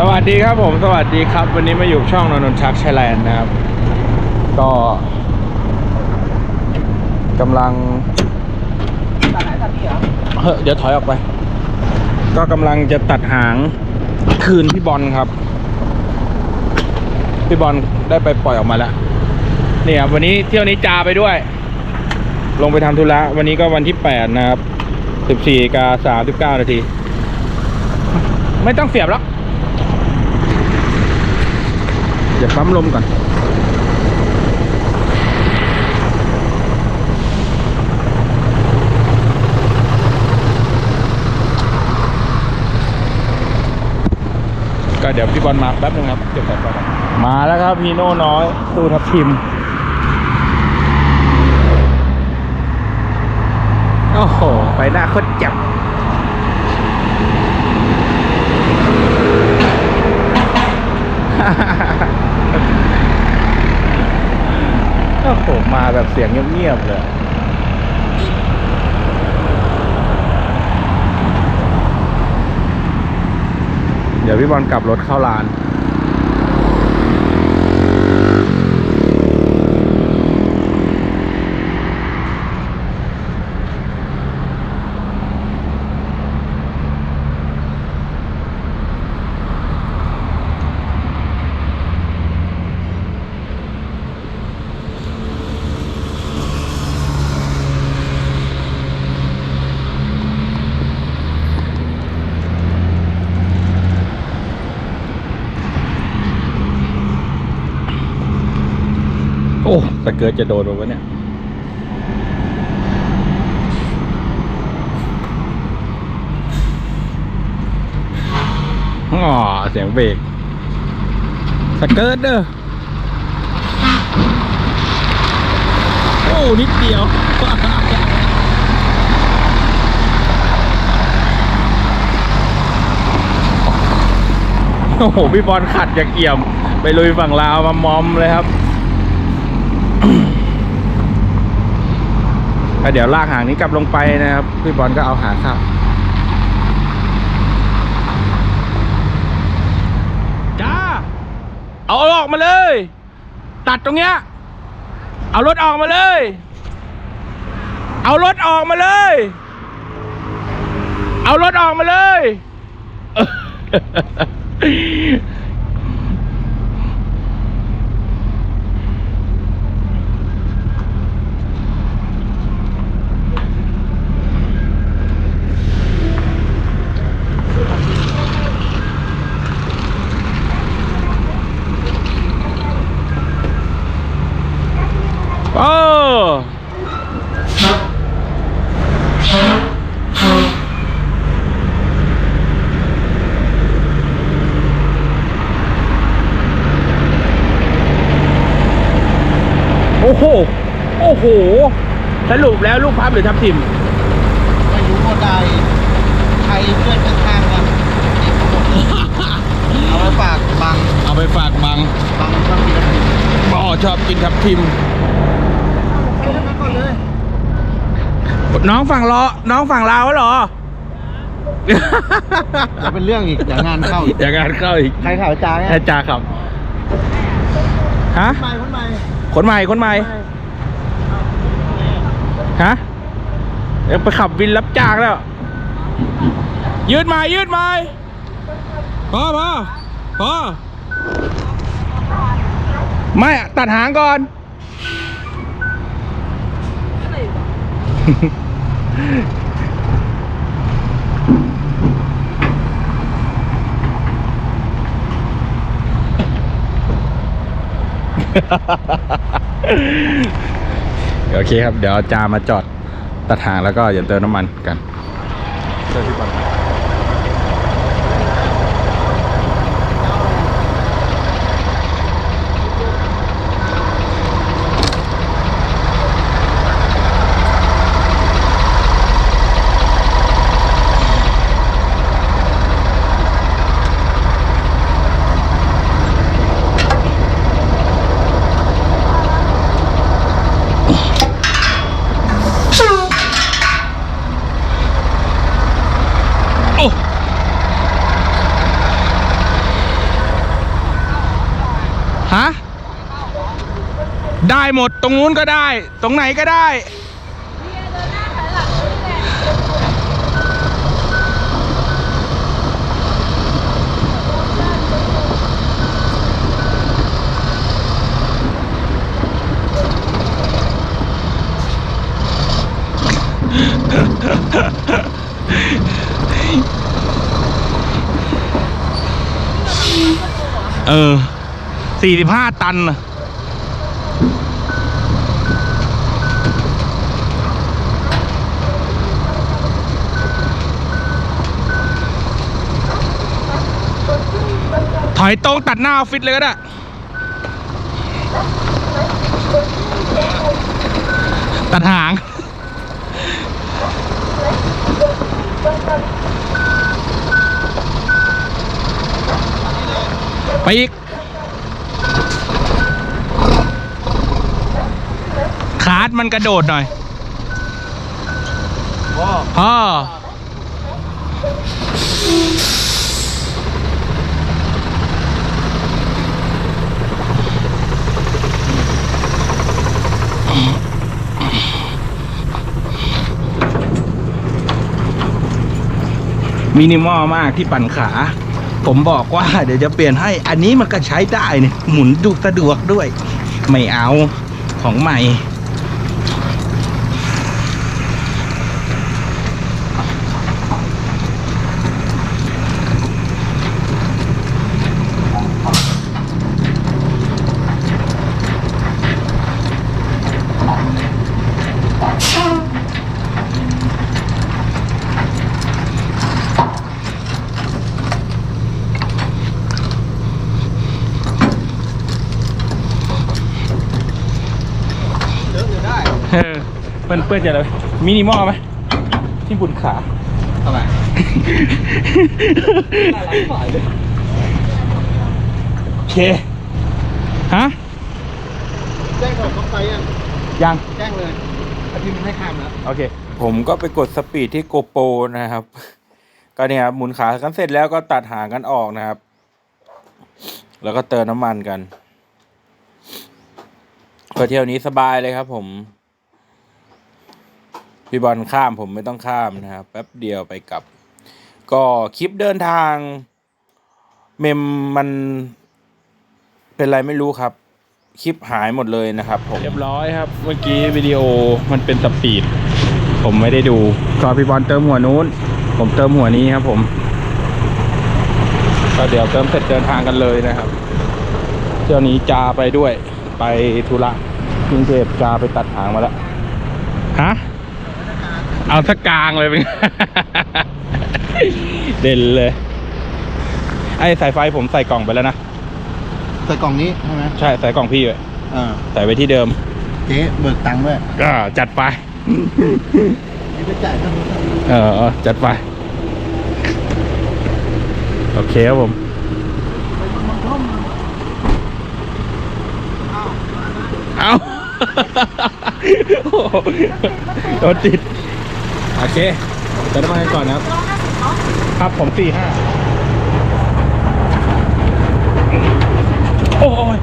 สวัสดีครับผมสวัสดีครับ วันนี้มาอยู่ช่องนนนชักชัยแลนด์นะครับก็กำลังตัดไหนตัดนี่เหรอเฮ้ยเดี๋ยวถอยออกไป ก็กำลังจะตัดหางคืนพี่บอลครับ พี่บอลได้ไปปล่อยออกมาแล้วนี่ครับวันนี้เที่ยวนี้จาไปด้วย ลงไปทำธุระวันนี้ก็วันที่แปดนะครับสิบสี่กาสามสิบเก้านาที ไม่ต้องเสียบแล้ว เดี๋ยวปั๊มลมก่อนก็เดี๋ยวพี่บอลมาแป๊บนึงครับเก็บสายไฟก่อนมาแล้วครับพีโน่น้อย ตู้ทับทิมโอ้โห ไปหน้าโคตรจับ โอ้โหมาแบบเสียงเงียบๆเลยเดี๋ยวพี่บอลกลับรถเข้าร้าน ต่เกิดจะโดนไปวะเนี่ยอ๋อเสียงเบรกสเกิร์ตเด้อโอ้นิดเดียวโอ้โหพี่บอลขัดอย่างเอี่ยม ไปลุยฝั่งลาวมามอมเลยครับ แล้ว เดี๋ยวลากหางนี้กลับลงไปนะครับ พี่บอลก็เอาหางเข้าจ้าเอาออกมาเลย ตัดตรงเนี้ย เอารถออกมาเลย เอารถออกมาเลย เอารถออกมาเลย โอ้โอ้โห โอ้โห สรุปแล้วลูกพับหรือทับทิม ไม่รู้ว่าใดใครเพื่อนข้างๆกันเด็กทั้งหมดเลยเอาไว้ฝากบังเอาไปฝากบังบังชอบกินอะไรบอชอบกินทับทิม ไปทำงานก่อนเลยน้องฝั่งรอน้องฝั่งลาวเหรอ จะเป็นเรื่องอีกเดี๋ยวงานเข้าอีกอย่างงานเข้าอีกใครข่าวจ้าไงอาจารย์ครับ ฮะคนใหม่คนใหม่ คนใหม่คนใหม่ฮะเดี๋ยวไปขับวินรับจ้างแล้ว ยืดไม้ยืดไม้พอพอพอไม่ตัดหางก่อน โอเคครับ เดี๋ยวจามาจอดตัดหางแล้วก็อย่าเติมน้ำมันกันเชิญพี่บอน ฮะ ได้หมดตรงนู้นก็ได้ ตรงไหนก็ได้เออ สี่สิบห้าตัน ถอยตรงตัดหน้าออฟฟิศเลยก็ได้ ตัดหางไปอีการ์ดมันกระโดดหน่อยพ่อมินิมอลมากที่ปั่นขา ผมบอกว่าเดี๋ยวจะเปลี่ยนให้ อันนี้มันก็ใช้ได้เนี่ยหมุนดูสะดวกด้วย ไม่เอาของใหม่ เยอะอยู่ได้ เออ เปื้อนเปื้อนจะอะไรมินิมอลไหมที่บุญขาทำไมโอเค ฮะ แจ้งของเขาไปยัง ยัง แจ้งเลยอาทิตย์มันให้ข้ามแล้ว โอเค ผมก็ไปกดสปีดที่โกโปรนะครับ ก็เนี่ยครับหมุนขากันเสร็จแล้วก็ตัดหางกันออกนะครับ แล้วก็เติมน้ำมันกันก็เที่ยวนี้สบายเลยครับผม พี่บอลข้ามผมไม่ต้องข้ามนะครับแป๊บเดียวไปกลับ ก็คลิปเดินทาง เมมมันเป็นไรไม่รู้ครับ คลิปหายหมดเลยนะครับผมเรียบร้อยครับ เมื่อกี้วิดีโอมันเป็นสปีด ผมไม่ได้ดูก็พี่บอลเติมหัวนู้น ผมเติมหัวนี้ครับ ผมก็เดี๋ยวเติมเสร็จเดินทางกันเลยนะครับเที่ยวนี้จาไปด้วยไปธุระกรุงเทพจาไปตัดหางมาแล้วฮะ เอาสักกลางเลยเป็นเด่นเลย ไอ้สายไฟผมใส่กล่องไปแล้วนะ ใส่กล่องนี้ใช่ไหมใช่ใส่กล่องพี่ไว้อ่าใส่ไว้ที่เดิม เจ๊เบิกตังค์ด้วยก็จัดไป นี่ไปจ่ายเท่าไหร่เออเออจัดไป โอเคครับผม เอา โอ้โหโดนติด โอเคเติมน้ำมันกันก่อนนะครับ ครับผมสี่ห้าโอ้ย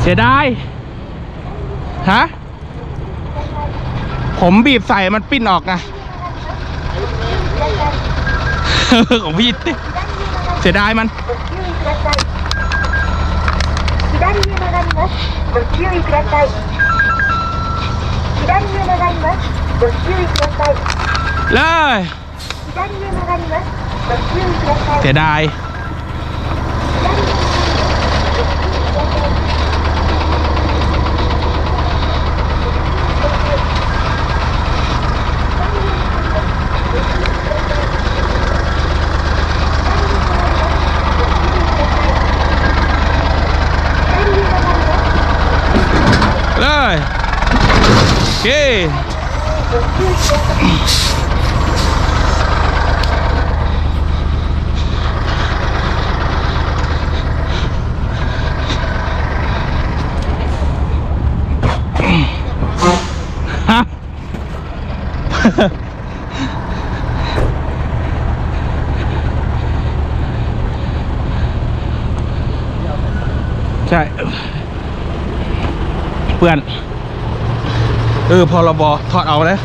เสียดายฮะ ผมบีบใส่มันปิ้นออกไง ของพี่ติเสียดายมัน ください。左へ曲がります。ご注意ください。左へ曲がります。ご注意ください。ライ左へ曲がります。ご注意ください。 ฮะใช่ เพื่อน เออพอรบถอดเอาเลย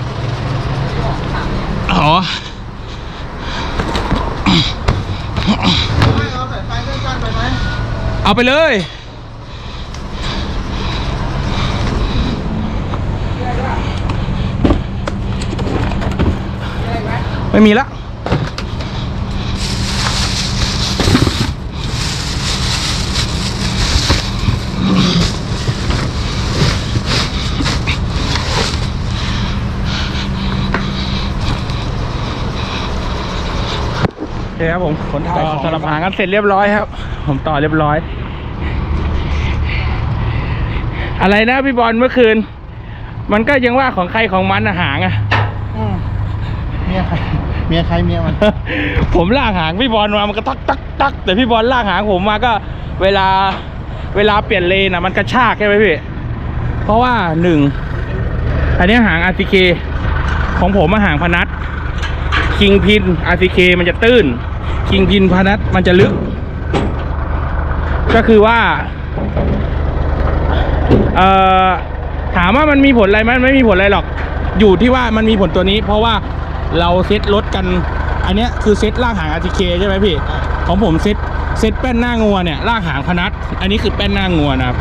อ๋อเอาไปเลย ไม่มีละโอเคครับผมขนถ่ายสลับหางกันเสร็จเรียบร้อยครับ ผมต่อเรียบร้อย อะไรนะพี่บอลเมื่อคืน มันก็ยังว่าของใครของมันอะหางอะ อืมเมียใคร เมียใครเมียมัน ผมลากหางพี่บอลมา มันก็ตักตักตักแต่พี่บอลลากหางผมมาก็เวลาเวลาเปลี่ยนเลนอะมันกระชากใช่ไหมพี่ เพราะว่าหนึ่งอันนี้หาง RCK ของผมมาหางพนัทคิงพิน RCK มันจะตื้น คิงพินพนัทมันจะลึก ก็คือว่าเอ่อถามว่ามันมีผลอะไรไหมมันไม่มีผลอะไรหรอก อยู่ที่ว่ามันมีผลตัวนี้ เพราะว่า เราเซ็ตรถกัน อันเนี้ยคือเซ็ตล่างหาง RTK ใช่ไหมพี่ ของผมเซ็ตเซ็ตแป้นหน้างัวเนี่ยล่างหางพนัทอันนี้คือแป้นหน้างัวนะครับ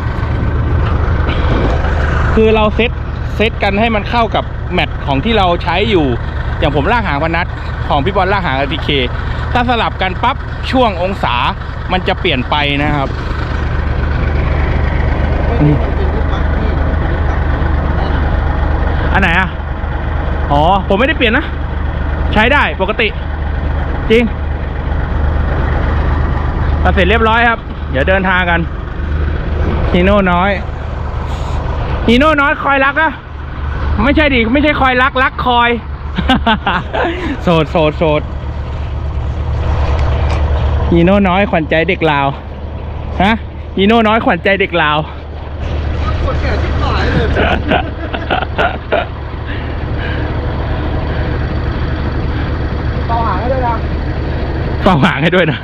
คือเราเซ็ตเซ็ตกันให้มันเข้ากับแมทของที่เราใช้อยู่ อย่างผมลากหางพนัทของพี่บอลลากหาง RTK ถ้าสลับกันปั๊บช่วงองศามันจะเปลี่ยนไปนะครับอันไหนอะ อ๋อ ผมไม่ได้เปลี่ยนนะ ใช้ได้ปกติ จริงตัดเสร็จเรียบร้อยครับ เดี๋ยวเดินทางกันฮีโน่น้อยฮีโน่น้อยคอยรักอะไม่ใช่ดิไม่ใช่คอยรักรักคอย โสดโสดโสดฮีโน่น้อยขวัญใจเด็กลาวฮะฮีโน่น้อยขวัญใจเด็กลาวปวดแก่ที่หายเลยต่อหางให้ด้วยนะ เฝ้าหางให้ด้วยนะ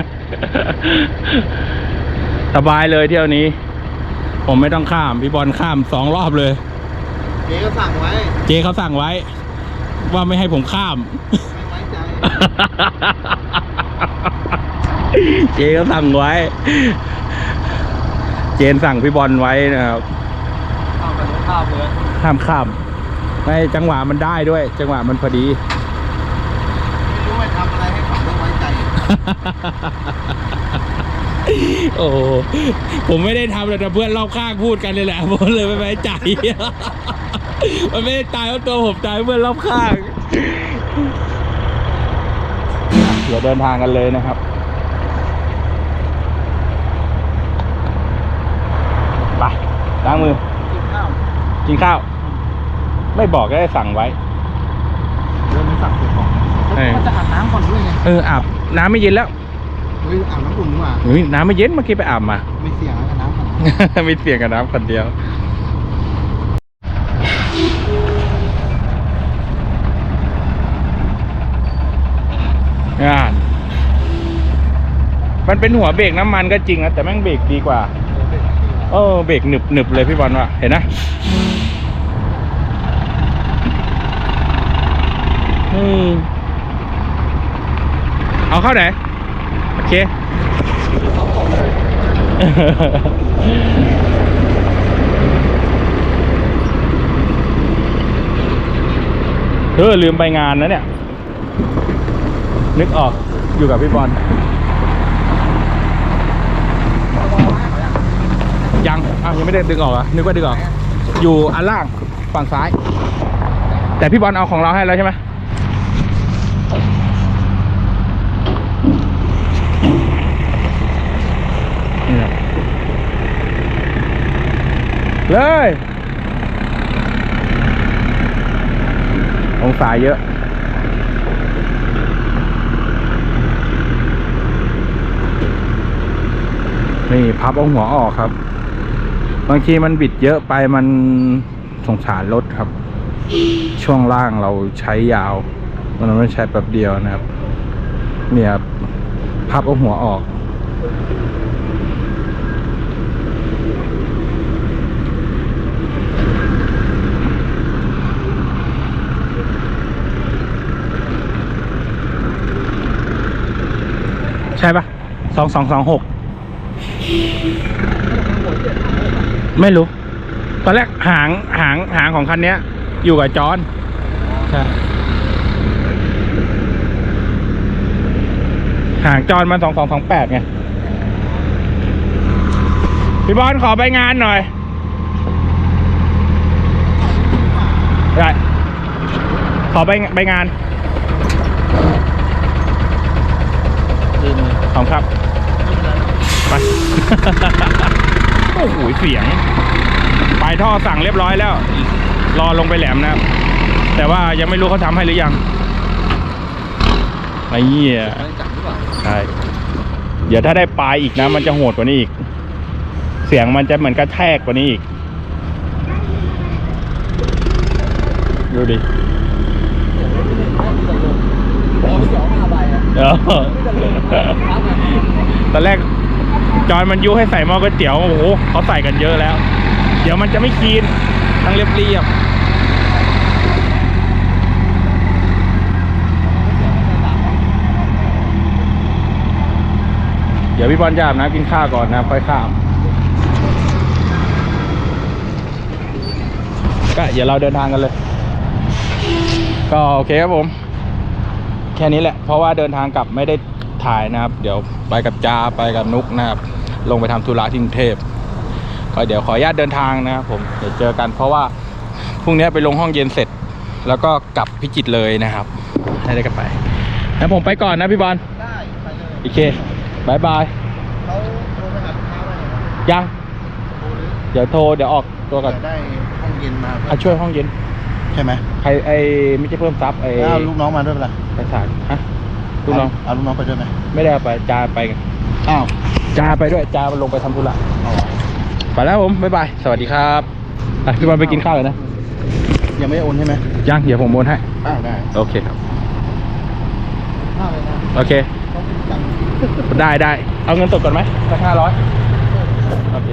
สบายเลยเที่ยวนี้ ผมไม่ต้องข้าม พี่บอลข้ามสองรอบเลย เจ๊ก็สั่งไว้ เจเขาสั่งไว้ ว่าไม่ให้ผมข้าม ไม่ไว้ใจ เจเขาสั่งไว้ เจนสั่งพี่บอลไว้นะครับข้าวกันข้าวเลยห้ามข้ามในจังหวะมันได้ด้วย จังหวะมันพอดี ไม่รู้ไปทำอะไรให้เขาไม่ไว้ใจ โอ้โหผมไม่ได้ทำเลยแต่เพื่อนรอบข้างพูดกันเลยแหละผมเลยไม่ไว้ใจ มันไม่ได้ตายเพราะตัวผมตายเพราะเพื่อนรอบข้างเดี๋ยวเดินทางกันเลยนะครับไปล้างมือ กินข้าว กินข้าว ไม่บอกก็ได้สั่งไว้เริ่มไม่สั่งเสียของเออมันจะอาบน้ำก่อนด้วยไงเอออาบ น้ำไม่เย็นแล้วเฮ้ยอาบน้ำอุ่นดีกว่าอุ้ยน้ำไม่เย็นเมื่อกี้ไปอาบมา ไม่เสี่ยงแล้วกับน้ำก่อนมีเสียงกับน้ำคนเดียว งาน มันเป็นหัวเบรกน้ำมันก็จริงนะแต่แม่งเบรกดีกว่า เออเบรกหนึบหนึบเลยพี่บอลว่ะเห็นนะอืม เอาเข้าไหน โอเค เออลืมไปงานนะเนี่ย นึกออกอยู่กับพี่บอลยังอ้าวยังไม่ได้ดึงออกอะนึกว่าดึงออก อยู่อันล่างฝั่งซ้าย แต่พี่บอลเอาของเราให้แล้วใช่ไหมนี่แหละ เลยองศาเยอะ นี่พับเอาหัวออกครับ บางทีมันบิดเยอะไปมันสงสารรถครับ ช่วงล่างเราใช้ยาว มันไม่ใช้แบบเดียวนะครับ เนี่ยครับพับเอาหัวออก ใช่ปะสองสองสองหกไม่รู้ ตอนแรกหางหางหางของคันเนี้ยอยู่กับจอนใช่หางจอนมันสองสองสองแปดไง พี่บอลขอไปงานหน่อย ได้ ขอไปไปงาน ลืมครับไป โอ้โหเสียง ปลายท่อสั่งเรียบร้อยแล้ว รอลงไปแหลมนะครับ แต่ว่ายังไม่รู้เขาทำให้หรือยังไอ้เหี้ยใช่เดี๋ยวถ้าได้ปลายอีกนะ มันจะโหดกว่านี้อีก เสียงมันจะเหมือนกระแทกกว่านี้อีก ดูดิ โอ้ยสองห้าใบอะ เออ ตอนแรกจอนมันยุให้ใส่หม้อก๋วยเตี๋ยวโอ้โหเขาใส่กันเยอะแล้ว เดี๋ยวมันจะไม่คีนทั้งเรียบเรียบเดี๋ยวพี่บอลจะอาบน้ำกินข้าวก่อนนะค่อยข้ามก็เดี๋ยวเราเดินทางกันเลย ก็โอเคครับผม แค่นี้แหละ เพราะว่าเดินทางกลับไม่ได้ถ่ายนะครับ เดี๋ยวไปกับจาไปกับนุกนะครับ ลงไปทำธุระที่กรุงเทพก็เดี๋ยวขออนุญาตเดินทางนะครับผมเดี๋ยวเจอกันเพราะว่าพรุ่งนี้ไปลงห้องเย็นเสร็จ แล้วก็กลับพิจิตรเลยนะครับ ให้ได้กันไปงั้นผมไปก่อนนะพี่บอลได้ไปเลยโอเคบายบายเขาโทรไปหาลูกค้าว่าไงวะยังโทรหรือเดี๋ยวโทรเดี๋ยวออกตัวก่อนจะได้ห้องเย็นมาอะช่วยห้องเย็น ใช่ไหมใครไอ้ไม่ใช่เพิ่มซับไอ้แล้วเอาลูกน้องมาด้วยเปล่าประสานฮะลูกน้องเอาลูกน้องไปด้วยไหมไม่ได้เอาไปจาไปกันอ้าวจาไปด้วยจาลงไปทำธุระเอาไปแล้วผมบ๊ายบายสวัสดีครับอะพี่บอลไปกินข้าวเลยนะยังไม่ได้โอนใช่ไหมยังเดี๋ยวผมโอนให้อ้าวได้โอเคครับอ้าวเลยนะโอเค ต้องจัง ได้ได้เอาเงินสดก่อนไหมสักห้าร้อยโอเค